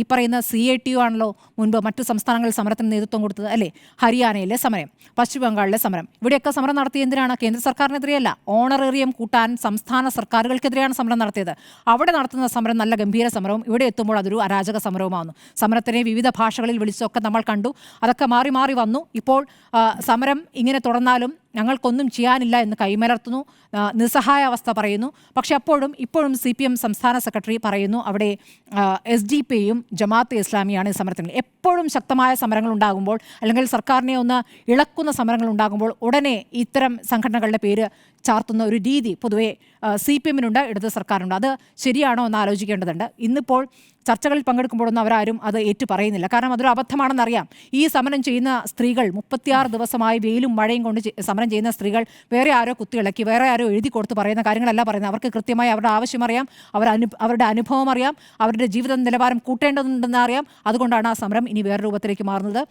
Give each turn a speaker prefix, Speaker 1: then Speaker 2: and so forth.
Speaker 1: ഈ പറയുന്ന C I T U ആണല്ലോ മുൻപ് മറ്റു സംസ്ഥാനങ്ങളിൽ സമരത്തിന് നേതൃത്വം കൊടുത്തത് അല്ലേ? ഹരിയാനയിലെ സമരം പശ്ചിമ ബംഗാളിലെ സമരം. ഇവിടെയൊക്കെ സമരം നടത്തിയ എന്തിനാണ്? കേന്ദ്ര സർക്കാരിനെതിരെയല്ല. ഓണറേറിയം കൂട്ടാൻ സംസ്ഥാന സർക്കാരുകൾക്കെതിരെയാണ് സമരം നടത്തിയത്. അവിടെ നടത്തുന്ന സമരം നല്ല ഗംഭീര സമരവും ഇവിടെ എത്തുമ്പോൾ അതൊരു അരാജക സമരവുമാകുന്നു സമരത്തിനെ വിവിധ ഭാഷകളിൽ വിളിച്ചൊക്കെ നമ്മൾ കണ്ടു. അതൊക്കെ മാറി മാറി വന്നു. ഇപ്പോൾ സമരം ഇങ്ങനെ തുടർന്നാലും ഞങ്ങൾക്കൊന്നും ചെയ്യാനില്ല എന്ന് കൈമലർത്തുന്നു. നിസ്സഹായ അവസ്ഥ പറയുന്നു. പക്ഷെ അപ്പോഴും ഇപ്പോഴും സി പി എം സംസ്ഥാന സെക്രട്ടറി പറയുന്നു അവിടെ എസ് ഡി പിയും ജമാഅത്ത് ഇസ്ലാമിയാണ് സമരത്തിന് എപ്പോഴും ശക്തമായ സമരങ്ങൾ ഉണ്ടാകുമ്പോൾ അല്ലെങ്കിൽ സർക്കാരിനെ ഒന്ന് ഇളക്കുന്ന സമരങ്ങൾ ഉണ്ടാകുമ്പോൾ ഉടനെ ഇത്തരം സംഘടനകളുടെ പേര് ചാർത്തുന്ന ഒരു രീതി പൊതുവെ സി പി എമ്മിനുണ്ട് ഇടത് സർക്കാരുണ്ട് അത് ശരിയാണോ എന്ന് ആലോചിക്കേണ്ടതുണ്ട്. ഇന്നിപ്പോൾ ചർച്ചകളിൽ പങ്കെടുക്കുമ്പോഴൊന്നും അവരാരും അത് ഏറ്റു പറയുന്നില്ല. കാരണം അതൊരു അബദ്ധമാണെന്നറിയാം. ഈ സമരം ചെയ്യുന്ന സ്ത്രീകൾ മുപ്പത്തിയാറ് ദിവസമായി വെയിലും മഴയും കൊണ്ട് സമരം ചെയ്യുന്ന സ്ത്രീകൾ വേറെ ആരോ കുത്തിയിളക്കി വേറെ ആരോ എഴുതി കൊടുത്ത് പറയുന്ന കാര്യങ്ങളല്ല പറയുന്നത്. അവർക്ക് കൃത്യമായി അവരുടെ ആവശ്യം അറിയാം അവർ അനു അവരുടെ അനുഭവം അറിയാം അവരുടെ ജീവിത നിലവാരം കൂട്ടേണ്ടതുണ്ടെന്ന് അറിയാം. അതുകൊണ്ടാണ് ആ സമരം ഇനി വേറെ രൂപത്തിലേക്ക് മാറുന്നത്.